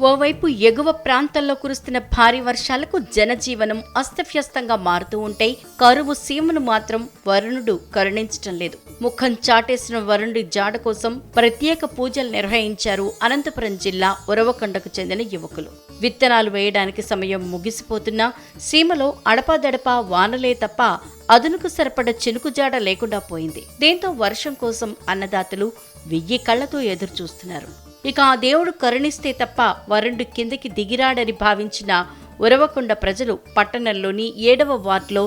ఓవైపు ఎగువ ప్రాంతంలో కురుస్తున్న భారీ వర్షాలకు జనజీవనం అస్తవ్యస్తంగా మారుతూ ఉంటే కరువు సీమను మాత్రం వరుణుడు కరుణించటం లేదు. ముఖం చాటేసిన వరుణుడి జాడ కోసం ప్రత్యేక పూజలు నిర్వహించారు అనంతపురం జిల్లా ఉరవకొండకు చెందిన యువకులు. విత్తనాలు వేయడానికి సమయం ముగిసిపోతున్నా సీమలో అడపాదడపా వానలే తప్ప అదునుకు సరిపడ చినుకుజాడ లేకుండా పోయింది. దీంతో వర్షం కోసం అన్నదాతలు వెయ్యి కళ్ళతో ఎదురు చూస్తున్నారు ఇక ఆ దేవుడు కరుణిస్తే తప్ప వరుణుడు కిందకి దిగిరాడని భావించిన ఉరవకొండ ప్రజలు పట్టణంలోని ఏడవ వార్డులో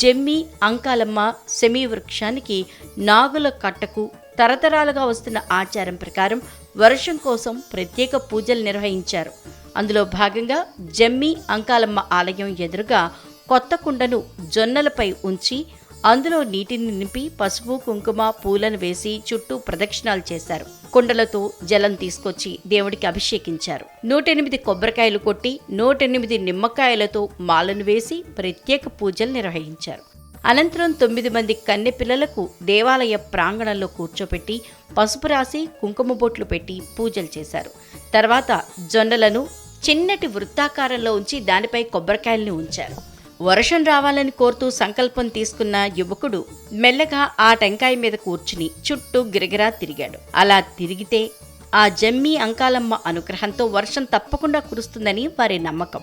జమ్మి అంకాలమ్మ సెమీ వృక్షానికి నాగుల కట్టకు తరతరాలుగా వస్తున్న ఆచారం ప్రకారం వర్షం కోసం ప్రత్యేక పూజలు నిర్వహించారు. అందులో భాగంగా జమ్మి అంకాలమ్మ ఆలయం ఎదురుగా కొత్త కుండను జొన్నలపై ఉంచి అందులో నీటిని నింపి పసుపు కుంకుమ పూలను వేసి చుట్టూ ప్రదక్షిణాలు చేశారు. కుండలతో జలం తీసుకొచ్చి దేవుడికి అభిషేకించారు. నూటెనిమిది కొబ్బరికాయలు కొట్టి నూటెనిమిది నిమ్మకాయలతో మాలను వేసి ప్రత్యేక పూజలు నిర్వహించారు. అనంతరం తొమ్మిది మంది కన్నె పిల్లలకు దేవాలయ ప్రాంగణంలో కూర్చోపెట్టి పసుపు రాసి కుంకుమ బొట్లు పెట్టి పూజలు చేశారు. తర్వాత జొన్నలను చిన్నటి వృత్తాకారంలో ఉంచి దానిపై కొబ్బరికాయల్ని ఉంచారు. వర్షం రావాలని కోరుతూ సంకల్పం తీసుకున్న యువకుడు మెల్లగా ఆ టెంకాయ మీద కూర్చుని చుట్టూ గిరగిరా తిరిగాడు. అలా తిరిగితే ఆ జమ్మి అంకాలమ్మ అనుగ్రహంతో వర్షం తప్పకుండా కురుస్తుందని వారి నమ్మకం.